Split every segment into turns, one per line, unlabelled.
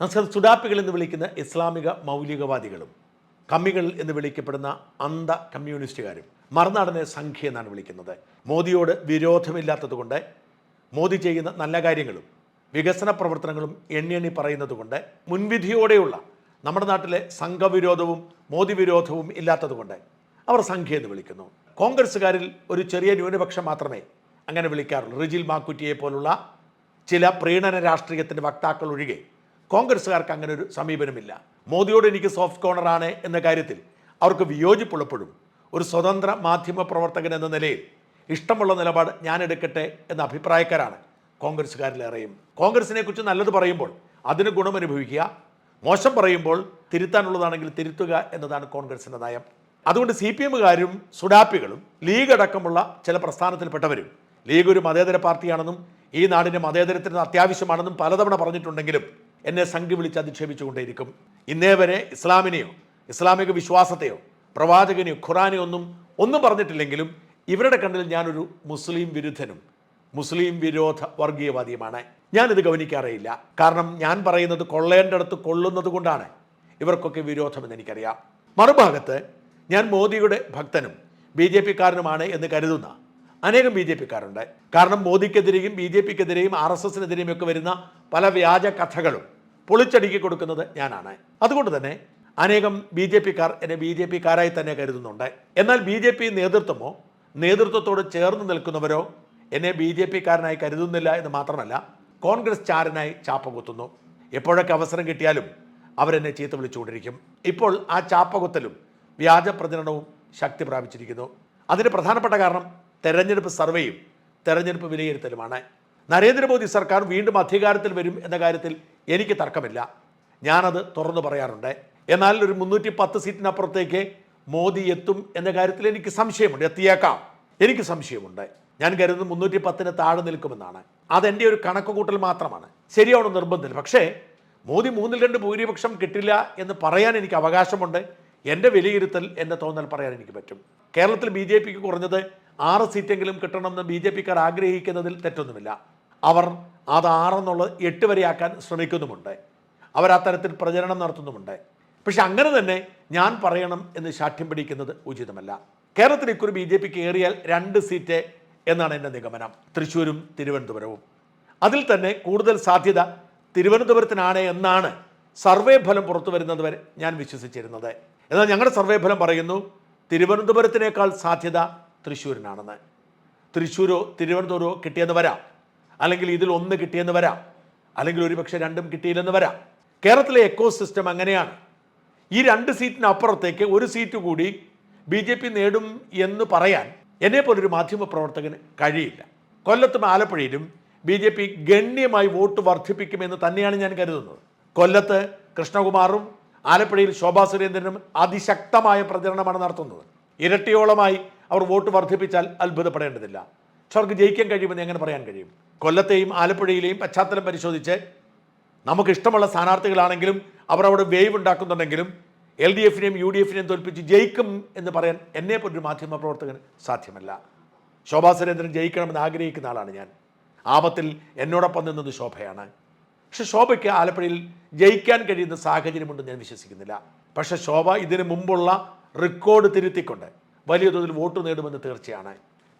നസർ സുഡാപ്പികൾ എന്ന് വിളിക്കുന്ന ഇസ്ലാമിക മൗലികവാദികളും കമ്മികൾ എന്ന് വിളിക്കപ്പെടുന്ന അന്ധ കമ്മ്യൂണിസ്റ്റുകാരും മറുനാടനെ സംഖ്യ എന്നാണ് വിളിക്കുന്നത്. മോദിയോട് വിരോധമില്ലാത്തതുകൊണ്ട് മോദി ചെയ്യുന്ന നല്ല കാര്യങ്ങളും വികസന പ്രവർത്തനങ്ങളും എണ്ണി എണ്ണി പറയുന്നത് കൊണ്ട് മുൻവിധിയോടെയുള്ള നമ്മുടെ നാട്ടിലെ സംഘവിരോധവും മോദി വിരോധവും ഇല്ലാത്തതുകൊണ്ട് അവർ സംഖ്യ എന്ന് വിളിക്കുന്നു. കോൺഗ്രസ്സുകാരിൽ ഒരു ചെറിയ ന്യൂനപക്ഷം മാത്രമേ അങ്ങനെ വിളിക്കാറുള്ളൂ. റിജിൽ മാക്കുറ്റിയെ പോലുള്ള ചില പ്രീണന രാഷ്ട്രീയത്തിന്റെ വക്താക്കൾ ഒഴികെ കോൺഗ്രസ്സുകാർക്ക് അങ്ങനെ ഒരു സമീപനമില്ല. മോദിയോട് എനിക്ക് സോഫ്റ്റ് കോർണറാണ് എന്ന കാര്യത്തിൽ അവർക്ക് വിയോജിപ്പുള്ളപ്പോഴും ഒരു സ്വതന്ത്ര മാധ്യമ പ്രവർത്തകൻ എന്ന നിലയിൽ ഇഷ്ടമുള്ള നിലപാട് ഞാൻ എടുക്കട്ടെ എന്ന അഭിപ്രായക്കാരാണ് കോൺഗ്രസ്സുകാരിലേറെയും. കോൺഗ്രസിനെ കുറിച്ച് നല്ലത് പറയുമ്പോൾ അതിന് ഗുണമനുഭവിക്കുക മോശം പറയുമ്പോൾ തിരുത്താനുള്ളതാണെങ്കിൽ തിരുത്തുക എന്നതാണ് കോൺഗ്രസിന്റെ നയം. അതുകൊണ്ട് സി പി എമ്മുകാരും സുഡാപ്പികളും ലീഗ് അടക്കമുള്ള ചില പ്രസ്ഥാനത്തിൽപ്പെട്ടവരും ലീഗ് ഒരു മതേതര പാർട്ടിയാണെന്നും ഈ നാടിന്റെ മതേതരത്തിന് അത്യാവശ്യമാണെന്നും പലതവണ പറഞ്ഞിട്ടുണ്ടെങ്കിലും എന്നെ സംഘി വിളിച്ച് അധിക്ഷേപിച്ചുകൊണ്ടേയിരിക്കും. ഇന്നേ വരെ ഇസ്ലാമിനെയോ ഇസ്ലാമിക വിശ്വാസത്തെയോ പ്രവാചകനെയോ ഖുറാനെയോ ഒന്നും ഒന്നും പറഞ്ഞിട്ടില്ലെങ്കിലും ഇവരുടെ കണ്ണിൽ ഞാനൊരു മുസ്ലിം വിരുദ്ധനും മുസ്ലിം വിരോധ വർഗീയവാദിയുമാണ്. ഞാനിത് ഗവനിക്കാറേയില്ല കാരണം ഞാൻ പറയുന്നത് കൊള്ളേണ്ടടുത്ത് കൊള്ളുന്നത് കൊണ്ടാണ്. ഇവർക്കൊക്കെ വിരോധമെന്ന് എനിക്കറിയാം. മറുഭാഗത്ത് ഞാൻ മോദിയുടെ ഭക്തനും ബി ജെ പിക്കാരനുമാണ് എന്ന് കരുതുന്ന അനേകം ബി ജെ പിക്കാരുണ്ട്. കാരണം മോദിക്കെതിരെയും ബി ജെ പിക്കെതിരെയും ആർ എസ് എസിനെതിരെയും ഒക്കെ വരുന്ന പല വ്യാജ കഥകളും പൊളിച്ചടുക്കി കൊടുക്കുന്നത് ഞാനാണ്. അതുകൊണ്ട് തന്നെ അനേകം ബി ജെ പിക്കാർ എന്നെ ബി ജെ പിക്കാരായി തന്നെ കരുതുന്നുണ്ട്. എന്നാൽ ബി ജെ പി നേതൃത്വമോ നേതൃത്വത്തോട് ചേർന്ന് നിൽക്കുന്നവരോ എന്നെ ബി ജെ പിക്കാരനായി കരുതുന്നില്ല എന്ന് മാത്രമല്ല കോൺഗ്രസ് ചാരനായി ചാപ്പ കുത്തുന്നു എപ്പോഴൊക്കെ അവസരം കിട്ടിയാലും അവരെന്നെ ചീത്ത വിളിച്ചുകൊണ്ടിരിക്കും. ഇപ്പോൾ ആ ചാപ്പകുത്തലും വ്യാജ പ്രചരണവും ശക്തി പ്രാപിച്ചിരിക്കുന്നു. അതിന് പ്രധാനപ്പെട്ട കാരണം തെരഞ്ഞെടുപ്പ് സർവേയും തെരഞ്ഞെടുപ്പ് വിലയിരുത്തലുമാണ്. നരേന്ദ്രമോദി സർക്കാർ വീണ്ടും അധികാരത്തിൽ വരും എന്ന കാര്യത്തിൽ എനിക്ക് തർക്കമില്ല. ഞാനത് തുറന്നു പറയാറുണ്ട്. എന്നാൽ ഒരു മുന്നൂറ്റി പത്ത് സീറ്റിനപ്പുറത്തേക്ക് മോദി എത്തും എന്ന കാര്യത്തിൽ എനിക്ക് സംശയമുണ്ട്. എത്തിയേക്കാം. എനിക്ക് സംശയമുണ്ട്. ഞാൻ കരുതുന്നത് മുന്നൂറ്റി പത്തിന് താഴെ നിൽക്കുമെന്നാണ്. അതെന്റെ ഒരു കണക്കുകൂട്ടൽ മാത്രമാണ്. ശരിയാവണം നിർബന്ധമില്ല പക്ഷേ മോദി മൂന്നിൽ രണ്ട് ഭൂരിപക്ഷം കിട്ടില്ല എന്ന് പറയാൻ എനിക്ക് അവകാശമുണ്ട്. എന്റെ വിലയിരുത്തൽ എന്റെ തോന്നൽ പറയാൻ എനിക്ക് പറ്റും. കേരളത്തിൽ ബി ജെ പിക്ക് കുറഞ്ഞത് ആറ് സീറ്റെങ്കിലും കിട്ടണമെന്ന് ബി ജെ പിക്കാർ ആഗ്രഹിക്കുന്നതിൽ തെറ്റൊന്നുമില്ല. അവർ അത് ആറെന്നുള്ളത് എട്ട് വരെയാക്കാൻ ശ്രമിക്കുന്നുമുണ്ട്. അവർ ആ തരത്തിൽ പ്രചരണം നടത്തുന്നുമുണ്ട്. പക്ഷെ അങ്ങനെ തന്നെ ഞാൻ പറയണം എന്ന് ശാഠ്യം പിടിക്കുന്നത് ഉചിതമല്ല. കേരളത്തിൽ ഇക്കുറി ബി ജെ പിക്ക് ഏറിയാൽ രണ്ട് സീറ്റ് എന്നാണ് എന്റെ നിഗമനം. തൃശ്ശൂരും തിരുവനന്തപുരവും. അതിൽ തന്നെ കൂടുതൽ സാധ്യത തിരുവനന്തപുരത്തിനാണ് എന്നാണ് സർവേ ഫലം പുറത്തു വരുന്നത് വരെ ഞാൻ വിശ്വസിച്ചിരുന്നത്. എന്നാൽ ഞങ്ങളുടെ സർവേ ഫലം പറയുന്നു തിരുവനന്തപുരത്തിനേക്കാൾ സാധ്യത തൃശ്ശൂരിനാണെന്ന്. തൃശ്ശൂരോ തിരുവനന്തപുരമോ കിട്ടിയെന്ന് വരാം. അല്ലെങ്കിൽ ഇതിൽ ഒന്ന് കിട്ടിയെന്ന് വരാം. അല്ലെങ്കിൽ ഒരുപക്ഷെ രണ്ടും കിട്ടിയില്ലെന്ന് വരാം. കേരളത്തിലെ എക്കോ സിസ്റ്റം അങ്ങനെയാണ്. ഈ രണ്ട് സീറ്റിനപ്പുറത്തേക്ക് ഒരു സീറ്റ് കൂടി ബി ജെ പി നേടും എന്ന് പറയാൻ എന്നെ പോലൊരു മാധ്യമ പ്രവർത്തകന് കഴിയില്ല. കൊല്ലത്തും ആലപ്പുഴയിലും ബി ജെ പി ഗണ്യമായി വോട്ട് വർദ്ധിപ്പിക്കുമെന്ന് തന്നെയാണ് ഞാൻ കരുതുന്നത്. കൊല്ലത്ത് കൃഷ്ണകുമാറും ആലപ്പുഴയിൽ ശോഭാ സുരേന്ദ്രനും അതിശക്തമായ പ്രചരണമാണ് നടത്തുന്നത്. ഇരട്ടിയോളമായി അവർ വോട്ട് വർദ്ധിപ്പിച്ചാൽ അത്ഭുതപ്പെടേണ്ടതില്ല. പക്ഷെ അവർക്ക് ജയിക്കാൻ കഴിയുമെന്ന് എങ്ങനെ പറയാൻ കഴിയും? കൊല്ലത്തെയും ആലപ്പുഴയിലെയും പശ്ചാത്തലം പരിശോധിച്ച് നമുക്ക് ഇഷ്ടമുള്ള സ്ഥാനാർത്ഥികളാണെങ്കിലും അവർ അവിടെ വേവ് ഉണ്ടാക്കുന്നുണ്ടെങ്കിലും എൽ ഡി എഫിനെയും യു ഡി എഫിനെയും തോൽപ്പിച്ച് ജയിക്കും എന്ന് പറയാൻ എന്നെ പോലൊരു മാധ്യമ പ്രവർത്തകന് സാധ്യമല്ല. ശോഭാ സുരേന്ദ്രൻ ജയിക്കണമെന്ന് ആഗ്രഹിക്കുന്ന ആളാണ് ഞാൻ. ആപത്തിൽ എന്നോടൊപ്പം നിന്നത് ശോഭയാണ്. പക്ഷെ ശോഭയ്ക്ക് ആലപ്പുഴയിൽ ജയിക്കാൻ കഴിയുന്ന സാഹചര്യമുണ്ടെന്ന് ഞാൻ വിശ്വസിക്കുന്നില്ല. പക്ഷേ ശോഭ ഇതിനു മുമ്പുള്ള റെക്കോർഡ് തിരുത്തിക്കൊണ്ട് വലിയ തോതിൽ വോട്ട് നേടുമെന്ന് തീർച്ചയാണ്.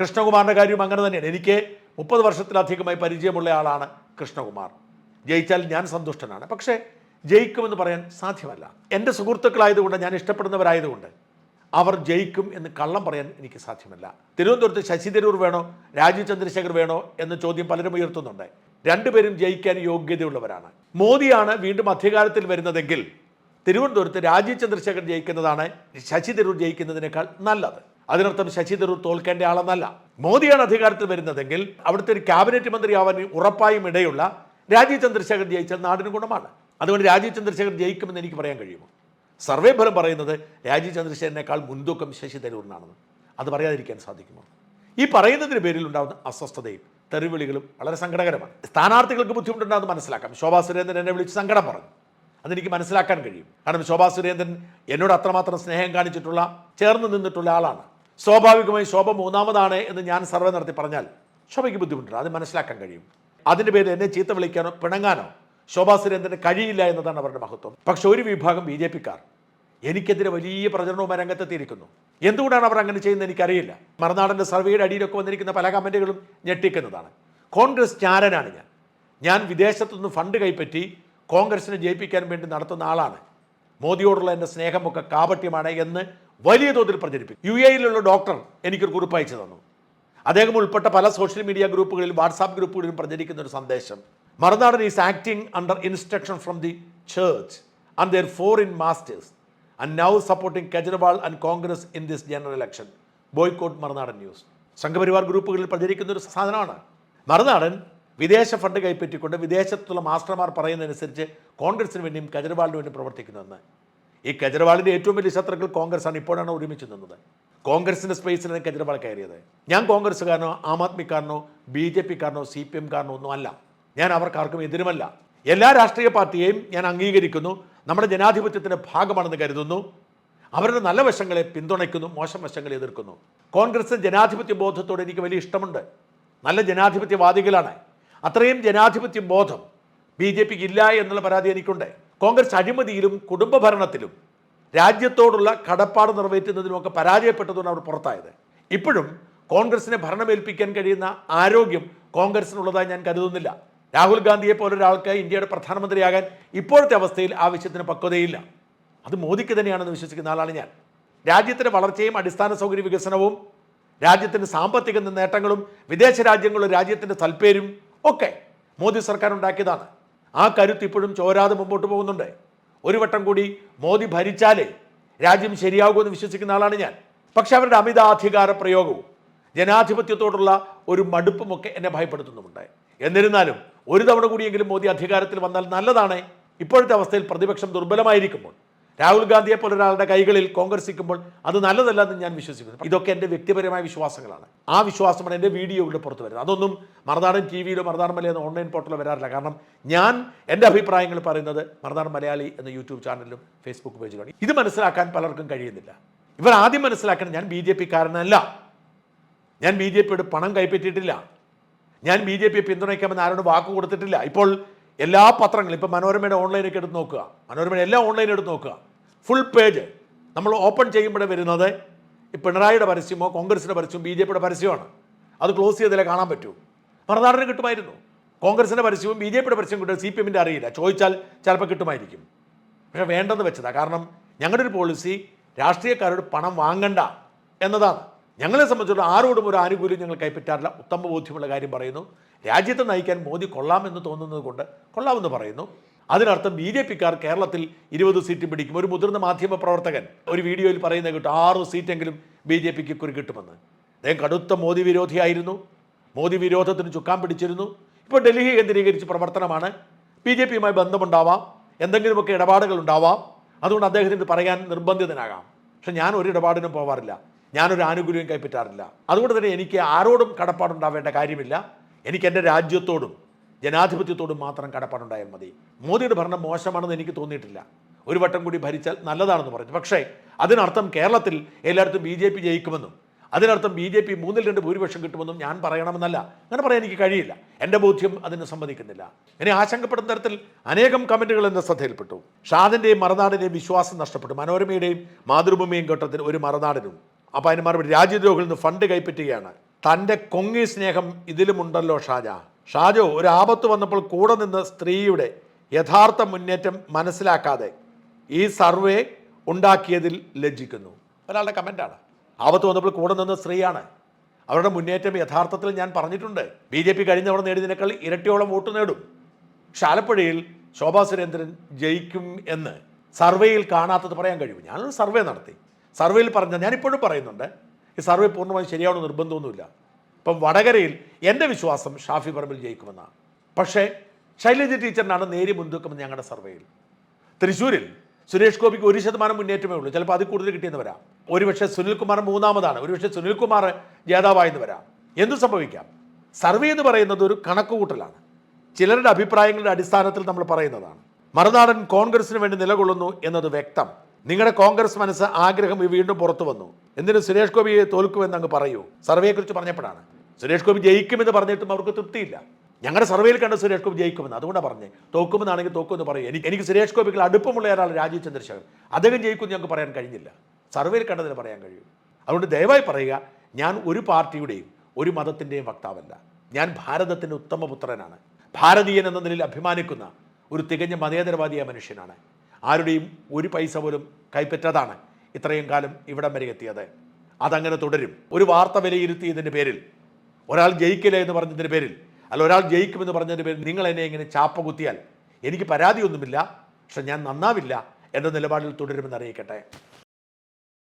കൃഷ്ണകുമാറിന്റെ കാര്യവും അങ്ങനെ തന്നെയാണ്. എനിക്ക് മുപ്പത് വർഷത്തിലധികമായി പരിചയമുള്ള ആളാണ് കൃഷ്ണകുമാർ. ജയിച്ചാൽ ഞാൻ സന്തുഷ്ടനാണ്. പക്ഷേ ജയിക്കുമെന്ന് പറയാൻ സാധ്യമല്ല. എന്റെ സുഹൃത്തുക്കളായതുകൊണ്ട് ഞാൻ ഇഷ്ടപ്പെടുന്നവരായതുകൊണ്ട് അവർ ജയിക്കും എന്ന് കള്ളം പറയാൻ എനിക്ക് സാധ്യമല്ല. തിരുവനന്തപുരത്ത് ശശി തരൂർ വേണോ രാജീവ് ചന്ദ്രശേഖർ വേണോ എന്ന ചോദ്യം പലരും ഉയർത്തുന്നുണ്ട്. രണ്ടുപേരും ജയിക്കാൻ യോഗ്യതയുള്ളവരാണ്. മോദിയാണ് വീണ്ടും അധികാരത്തിൽ വരുന്നതെങ്കിൽ തിരുവനന്തപുരത്ത് രാജീവ് ചന്ദ്രശേഖർ ജയിക്കുന്നതാണ് ശശി തരൂർ ജയിക്കുന്നതിനേക്കാൾ നല്ലത്. അതിനർത്ഥം ശശി തരൂർ തോൽക്കേണ്ട ആളെന്നല്ല. മോദിയാണ് അധികാരത്തിൽ വരുന്നതെങ്കിൽ അവിടുത്തെ ഒരു ക്യാബിനറ്റ് മന്ത്രിയാവാൻ ഉറപ്പായും ഇടയുള്ള രാജീവ് ചന്ദ്രശേഖർ ജയിച്ചാൽ നാടിന് ഗുണമാണ്. അതുകൊണ്ട് രാജീവ് ചന്ദ്രശേഖർ ജയിക്കുമെന്ന് എനിക്ക് പറയാൻ കഴിയുമോ? സർവേ ഫലം പറയുന്നത് രാജീവ് ചന്ദ്രശേഖരനേക്കാൾ മുൻതൂക്കം ശശി തരൂറിനാണെന്ന്. അത് പറയാതിരിക്കാൻ സാധിക്കുമോ? ഈ പറയുന്നതിന് പേരിൽ ഉണ്ടാകുന്ന അസ്വസ്ഥതയും തെറിവിളികളും വളരെ സങ്കടകരമാണ്. സ്ഥാനാർത്ഥികൾക്ക് ബുദ്ധിമുട്ടുണ്ടാകുന്ന മനസ്സിലാക്കാം. ശോഭാ സുരേന്ദ്രൻ എന്നെ വിളിച്ച് സങ്കടം പറഞ്ഞു. അതെനിക്ക് മനസ്സിലാക്കാൻ കഴിയും. കാരണം ശോഭാ സുരേന്ദ്രൻ എന്നോട് അത്രമാത്രം സ്നേഹം കാണിച്ചിട്ടുള്ള ചേർന്ന് നിന്നിട്ടുള്ള ആളാണ്. സ്വാഭാവികമായി ശോഭ മൂന്നാമതാണ് എന്ന് ഞാൻ സർവേ നടത്തി പറഞ്ഞാൽ ശോഭയ്ക്ക് ബുദ്ധിമുട്ടുണ്ട്. അത് മനസ്സിലാക്കാൻ കഴിയും. അതിന്റെ പേര് എന്നെ ചീത്ത വിളിക്കാനോ പിണങ്ങാനോ ശോഭാ സുരേന്ദ്രന് കഴിയില്ല എന്നതാണ് അവരുടെ മഹത്വം. പക്ഷെ ഒരു വിഭാഗം ബി ജെ പിക്കാർ എനിക്കെതിരെ വലിയ പ്രചരണവുമായി രംഗത്തെത്തിയിരിക്കുന്നു. എന്തുകൊണ്ടാണ് അവർ അങ്ങനെ ചെയ്യുന്നത് എനിക്കറിയില്ല. മറുനാടന്റെ സർവേയുടെ അടിയിലൊക്കെ വന്നിരിക്കുന്ന പല കമന്റുകളും ഞെട്ടിക്കുന്നതാണ്. കോൺഗ്രസ് ചാരനാണ് ഞാൻ. ഞാൻ വിദേശത്തുനിന്ന് ഫണ്ട് കൈപ്പറ്റി കോൺഗ്രസിനെ ജയിപ്പിക്കാൻ വേണ്ടി നടത്തുന്ന ആളാണ്. മോദിയോടുള്ള എന്റെ സ്നേഹമൊക്കെ കാപട്യമാണ് എന്ന് വലിയ തോതിൽ പ്രചരിപ്പിക്കും. യു എയിലുള്ള ഡോക്ടർ എനിക്കൊരു കുറിപ്പ് അയച്ചു തന്നു. അദ്ദേഹം ഉൾപ്പെട്ട പല സോഷ്യൽ മീഡിയ ഗ്രൂപ്പുകളിലും വാട്സാപ്പ് ഗ്രൂപ്പുകളിലും പ്രചരിക്കുന്ന ഒരു സന്ദേശം. Marunadan is acting under instruction from the church and their in masters and now supporting Kejriwal and Congress in this general election. Boycott Marunadan news. Sangh Parivar ഗ്രൂപ്പുകളിൽ പ്രചരിക്കുന്ന ഒരു സാധനമാണ്. മറുനാടൻ വിദേശ ഫണ്ട് കൈപ്പറ്റിക്കൊണ്ട് വിദേശത്തുള്ള മാസ്റ്റർമാർ പറയുന്നതനുസരിച്ച് കോൺഗ്രസിന് വേണ്ടിയും കെജ്രിവാളിന് വേണ്ടിയും പ്രവർത്തിക്കുന്നുവെന്ന് ഈ കെജ്രിവാളിന്റെ ഏറ്റവും വലിയ ശത്രുക്കൾ കോൺഗ്രസ് ആണ് ഇപ്പോഴാണ് ഒരുമിച്ച് നിന്നത്. കോൺഗ്രസിന്റെ സ്പേസിലാണ് കെജ്രിവാൾ കയറിയത്. ഞാൻ കോൺഗ്രസ്സുകാരനോ ആം ആദ്മിക്കാരനോ ബി ജെ പിക്കാരനോ സി പി എംകാരനോ ഒന്നും അല്ല ഞാൻ അവർക്കാർക്കും എതിരുമല്ല. എല്ലാ രാഷ്ട്രീയ പാർട്ടിയെയും ഞാൻ അംഗീകരിക്കുന്നു. നമ്മുടെ ജനാധിപത്യത്തിന്റെ ഭാഗമാണെന്ന് കരുതുന്നു. അവരുടെ നല്ല വശങ്ങളെ പിന്തുണയ്ക്കുന്നു മോശം വശങ്ങളെ എതിർക്കുന്നു. കോൺഗ്രസ് ജനാധിപത്യ ബോധത്തോട് എനിക്ക് വലിയ ഇഷ്ടമുണ്ട്. നല്ല ജനാധിപത്യവാദികളാണ്. അത്രയും ജനാധിപത്യ ബോധം ബി ജെ പിക്ക് ഇല്ല എന്നുള്ള പരാതി എനിക്കുണ്ട്. കോൺഗ്രസ് അഴിമതിയിലും കുടുംബ ഭരണത്തിലും രാജ്യത്തോടുള്ള കടപ്പാട് നിറവേറ്റുന്നതിനുമൊക്കെ പരാജയപ്പെട്ടതുകൊണ്ട് അവർ പുറത്തായത്. ഇപ്പോഴും കോൺഗ്രസിനെ ഭരണമേൽപ്പിക്കാൻ കഴിയുന്ന ആരോഗ്യം കോൺഗ്രസിനുള്ളതായി ഞാൻ കരുതുന്നില്ല. രാഹുൽ ഗാന്ധിയെ പോലൊരാൾക്ക് ഇന്ത്യയുടെ പ്രധാനമന്ത്രിയാകാൻ ഇപ്പോഴത്തെ അവസ്ഥയിൽ ആവശ്യത്തിന് പക്വതയില്ല. അത് മോദിക്ക് തന്നെയാണെന്ന് വിശ്വസിക്കുന്ന ആളാണ് ഞാൻ. രാജ്യത്തിന്റെ വളർച്ചയും അടിസ്ഥാന സൗകര്യ വികസനവും രാജ്യത്തിന്റെ സാമ്പത്തിക നേട്ടങ്ങളും വിദേശ രാജ്യങ്ങളും രാജ്യത്തിന്റെ താല്പര്യം ഒക്കെ മോദി സർക്കാർ ഉണ്ടാക്കിയതാണ്. ആ കരുത്ത് ഇപ്പോഴും ചോരാതെ മുമ്പോട്ട് പോകുന്നുണ്ട്. ഒരു വട്ടം കൂടി മോദി ഭരിച്ചാലേ രാജ്യം ശരിയാകുമെന്ന് വിശ്വസിക്കുന്ന ആളാണ് ഞാൻ. പക്ഷെ അവരുടെ അമിതാധികാര പ്രയോഗവും ജനാധിപത്യത്തോടുള്ള ഒരു മടുപ്പുമൊക്കെ എന്നെ ഭയപ്പെടുത്തുന്നുമുണ്ട്. എന്നിരുന്നാലും ഒരു തവണ കൂടിയെങ്കിലും മോദി അധികാരത്തിൽ വന്നാൽ നല്ലതാണ്. ഇപ്പോഴത്തെ അവസ്ഥയിൽ പ്രതിപക്ഷം ദുർബലമായിരിക്കുമ്പോൾ രാഹുൽ ഗാന്ധിയെ പോലെ ഒരാളുടെ കൈകളിൽ കോൺഗ്രസ് ഇരിക്കുമ്പോൾ അത് നല്ലതല്ലെന്ന് ഞാൻ വിശ്വസിക്കുന്നു. ഇതൊക്കെ എന്റെ വ്യക്തിപരമായ വിശ്വാസങ്ങളാണ്. ആ വിശ്വാസമാണ് എന്റെ വീഡിയോകളുടെ പുറത്ത് വരുന്നത്. അതൊന്നും മറുനാടൻ ടി വിയിലോ മറുനാടൻ മലയോ എന്ന ഓൺലൈൻ പോർട്ടലോ വരാറില്ല. കാരണം ഞാൻ എന്റെ അഭിപ്രായങ്ങൾ പറയുന്നത് മറുനാടൻ മലയാളി എന്ന യൂട്യൂബ് ചാനലിലും ഫേസ്ബുക്ക് പേജിലാണ് ഇത് മനസ്സിലാക്കാൻ പലർക്കും കഴിയുന്നില്ല. ഇവർ ആദ്യം മനസ്സിലാക്കണം ഞാൻ ബി ജെ പിക്കാരനല്ല. ഞാൻ ബി ജെ പിയുടെ പണം കൈപ്പറ്റിയിട്ടില്ല. ഞാൻ ബി ജെ പിയെ പിന്തുണയ്ക്കാമെന്ന് ആരോട് വാക്ക് കൊടുത്തിട്ടില്ല. ഇപ്പോൾ എല്ലാ പത്രങ്ങളും ഇപ്പോൾ മനോരമയുടെ ഓൺലൈനൊക്കെ എടുത്ത് നോക്കുക. മനോരമയുടെ എല്ലാ ഓൺലൈനും എടുത്ത് നോക്കുക. ഫുൾ പേജ് നമ്മൾ ഓപ്പൺ ചെയ്യുമ്പോഴേ വരുന്നത് ഈ പിണറായിയുടെ പരസ്യമോ കോൺഗ്രസിന്റെ പരസ്യമോ ബി ജെ പിയുടെ പരസ്യമാണ്. അത് ക്ലോസ് ചെയ്തതിലേ കാണാൻ പറ്റൂ. മറുനാടിന് കിട്ടുമായിരുന്നു. കോൺഗ്രസിന്റെ പരസ്യവും ബി ജെ പിയുടെ പരസ്യം കിട്ടും സി പി എമ്മിന്റെ അറിയില്ല. ചോദിച്ചാൽ ചിലപ്പോൾ കിട്ടുമായിരിക്കും. പക്ഷേ വേണ്ടെന്ന് വെച്ചതാണ് കാരണം ഞങ്ങളുടെ ഒരു പോളിസി രാഷ്ട്രീയക്കാരോട് പണം വാങ്ങണ്ട എന്നതാണ്. ഞങ്ങളെ സംബന്ധിച്ചിടത്തോളം ആരോടും ഒരു ആനുകൂല്യം ഞങ്ങൾ കൈപ്പറ്റാറില്ല. ഉത്തമ ബോധ്യമുള്ള കാര്യം പറയുന്നു. രാജ്യത്തെ നയിക്കാൻ മോദി കൊള്ളാമെന്ന് തോന്നുന്നത് കൊണ്ട് കൊള്ളാമെന്ന് പറയുന്നു. അതിനർത്ഥം ബി ജെ പിക്കാർ കേരളത്തിൽ ഇരുപത് സീറ്റ് പിടിക്കും. ഒരു മുതിർന്ന മാധ്യമ പ്രവർത്തകൻ ഒരു വീഡിയോയിൽ പറയുന്നത് കിട്ടും ആറ് സീറ്റെങ്കിലും ബി ജെ പിക്ക് കുറി കിട്ടുമെന്ന്. അദ്ദേഹം കടുത്ത മോദി വിരോധിയായിരുന്നു. മോദി വിരോധത്തിന് ചുക്കാൻ പിടിച്ചിരുന്നു. ഇപ്പോൾ ഡൽഹി കേന്ദ്രീകരിച്ച് പ്രവർത്തനമാണ്. ബി ജെ പിയുമായി ബന്ധമുണ്ടാവാം. എന്തെങ്കിലുമൊക്കെ ഇടപാടുകൾ ഉണ്ടാവാം. അതുകൊണ്ട് അദ്ദേഹത്തിന് പറയാൻ നിർബന്ധിതനാകാം. പക്ഷെ ഞാൻ ഒരു ഇടപാടിനും പോവാറില്ല. ഞാനൊരു ആനുകൂല്യം കൈപ്പറ്റാറില്ല. അതുകൊണ്ട് തന്നെ എനിക്ക് ആരോടും കടപ്പാടുണ്ടാവേണ്ട കാര്യമില്ല. എനിക്ക് എന്റെ രാജ്യത്തോടും ജനാധിപത്യത്തോടും മാത്രം കടപ്പാടുണ്ടായാൽ മതി. മോദിയുടെ ഭരണം മോശമാണെന്ന് എനിക്ക് തോന്നിയിട്ടില്ല. ഒരു വട്ടം കൂടി ഭരിച്ചാൽ നല്ലതാണെന്ന് പറഞ്ഞു. പക്ഷേ അതിനർത്ഥം കേരളത്തിൽ എല്ലായിടത്തും ബി ജെ പി ജയിക്കുമെന്നും അതിനർത്ഥം ബി ജെ പി മൂന്നിൽ രണ്ട് ഭൂരിപക്ഷം കിട്ടുമെന്നും ഞാൻ പറയണമെന്നല്ല. അങ്ങനെ പറയാൻ എനിക്ക് കഴിയില്ല. എന്റെ ബോധ്യം അതിന് സമ്മതിക്കുന്നില്ല. എന്നെ ആശങ്കപ്പെടുന്ന തരത്തിൽ അനേകം കമന്റുകൾ എന്റെ ശ്രദ്ധയിൽപ്പെട്ടു. ഷാദിന്റെയും മറുനാടിന്റെയും വിശ്വാസം നഷ്ടപ്പെട്ടു. മനോരമയുടെയും മാതൃഭൂമിയും ഘട്ടത്തിൽ ഒരു മറുനാടിനും. അപ്പോൾ അതിന് മറുപടി രാജ്യദ്രോഹിൽ നിന്ന് ഫണ്ട് കൈപ്പറ്റുകയാണ്. തന്റെ കൊങ്ങി സ്നേഹം ഇതിലുമുണ്ടല്ലോ ഷാജ ഷാജോ ഒരു ആപത്ത് വന്നപ്പോൾ കൂടെ നിന്ന് സ്ത്രീയുടെ യഥാർത്ഥ മുന്നേറ്റം മനസ്സിലാക്കാതെ ഈ സർവേ ഉണ്ടാക്കിയതിൽ ലജ്ജിക്കുന്നു. ഒരാളുടെ കമന്റാണ് ആപത്ത് വന്നപ്പോൾ കൂടെ നിന്ന് സ്ത്രീയാണ്. അവരുടെ മുന്നേറ്റം യഥാർത്ഥത്തിൽ ഞാൻ പറഞ്ഞിട്ടുണ്ട്. ബി ജെ പി കഴിഞ്ഞ തവണ നേടിയതിനേക്കാൾ ഇരട്ടിയോളം വോട്ട് നേടും. പക്ഷെ ആലപ്പുഴയിൽ ശോഭാ സുരേന്ദ്രൻ ജയിക്കും എന്ന് സർവേയിൽ കാണാത്തത് പറയാൻ കഴിയും. ഞാനൊരു സർവേ നടത്തി. സർവേയിൽ പറഞ്ഞ ഞാനിപ്പോഴും പറയുന്നുണ്ട് ഈ സർവേ പൂർണമായും ശരിയാവണമെന്ന് നിർബന്ധമൊന്നുമില്ല. ഇപ്പം വടകരയിൽ എന്റെ വിശ്വാസം ഷാഫി പറമ്പിൽ ജയിക്കുമെന്നാണ്. പക്ഷേ ശൈലജ ടീച്ചറിനാണ് നേരി മുൻതൂക്കമെന്ന് ഞങ്ങളുടെ സർവേയിൽ. തൃശ്ശൂരിൽ സുരേഷ് ഗോപിക്ക് ഒരു ശതമാനം മുന്നേറ്റമേ ഉള്ളൂ. ചിലപ്പോൾ അതിൽ കൂടുതൽ കിട്ടിയെന്ന് വരാം. ഒരുപക്ഷെ സുനിൽകുമാർ മൂന്നാമതാണ്. ഒരുപക്ഷെ സുനിൽകുമാർ ജേതാവായെന്ന് വരാം. എന്തു സംഭവിക്കാം? സർവേ എന്ന് പറയുന്നത് ഒരു കണക്കുകൂട്ടലാണ്. ചിലരുടെ അഭിപ്രായങ്ങളുടെ അടിസ്ഥാനത്തിൽ നമ്മൾ പറയുന്നതാണ്. മറുനാടൻ കോൺഗ്രസിന് വേണ്ടി നിലകൊള്ളുന്നു എന്നത് വ്യക്തം. നിങ്ങളുടെ കോൺഗ്രസ് മനസ്സ് ആഗ്രഹം വീണ്ടും പുറത്തു വന്നു. എന്തിന് സുരേഷ് ഗോപിയെ തോൽക്കുമെന്ന് അങ്ങ് പറയൂ. സർവേയെക്കുറിച്ച് പറഞ്ഞപ്പോഴാണ്. സുരേഷ് ഗോപി ജയിക്കുമെന്ന് പറഞ്ഞിട്ടും അവർക്ക് തൃപ്തിയില്ല. ഞങ്ങളുടെ സർവേയിൽ കണ്ട സുരേഷ് ഗോപി ജയിക്കുമെന്ന് അതുകൊണ്ടാണ് പറഞ്ഞത് തോക്കുമെന്നാണെങ്കിൽ തോക്കുമെന്ന് പറയും. എനിക്ക് എനിക്ക് സുരേഷ് ഗോപിക്ക് അടുപ്പമുള്ള ഒരാൾ രാജീവ് ചന്ദ്രശേഖർ അദ്ദേഹം ജയിക്കുമെന്ന് ഞങ്ങൾക്ക് പറയാൻ കഴിഞ്ഞില്ല. സർവേയിൽ കണ്ടതിന് പറയാൻ കഴിയും. അതുകൊണ്ട് ദയവായി പറയുക ഞാൻ ഒരു പാർട്ടിയുടെയും ഒരു മതത്തിന്റെയും വക്താവല്ല. ഞാൻ ഭാരതത്തിന്റെ ഉത്തമപുത്രനാണ് ഭാരതീയൻ എന്ന നിലയിൽ അഭിമാനിക്കുന്ന ഒരു തികഞ്ഞ മതേതരവാദിയായ മനുഷ്യനാണ്. ആരുടെയും ഒരു പൈസ പോലും കൈപ്പറ്റാതാണ് ഇത്രയും കാലം ഇവിടം വരെ എത്തിയത്. അതങ്ങനെ തുടരും. ഒരു വാർത്ത വിലയിരുത്തിയതിന്റെ പേരിൽ ഒരാൾ ജയിക്കില്ല എന്ന് പറഞ്ഞതിന്റെ പേരിൽ അല്ല ഒരാൾ ജയിക്കുമെന്ന് പറഞ്ഞതിന്റെ പേരിൽ നിങ്ങൾ എന്നെ ഇങ്ങനെ ചാപ്പ കുത്തിയാൽ എനിക്ക് പരാതിയൊന്നുമില്ല പക്ഷെ ഞാൻ നന്നാവില്ല എന്ന നിലപാടിൽ തുടരുമെന്ന് അറിയിക്കട്ടെ.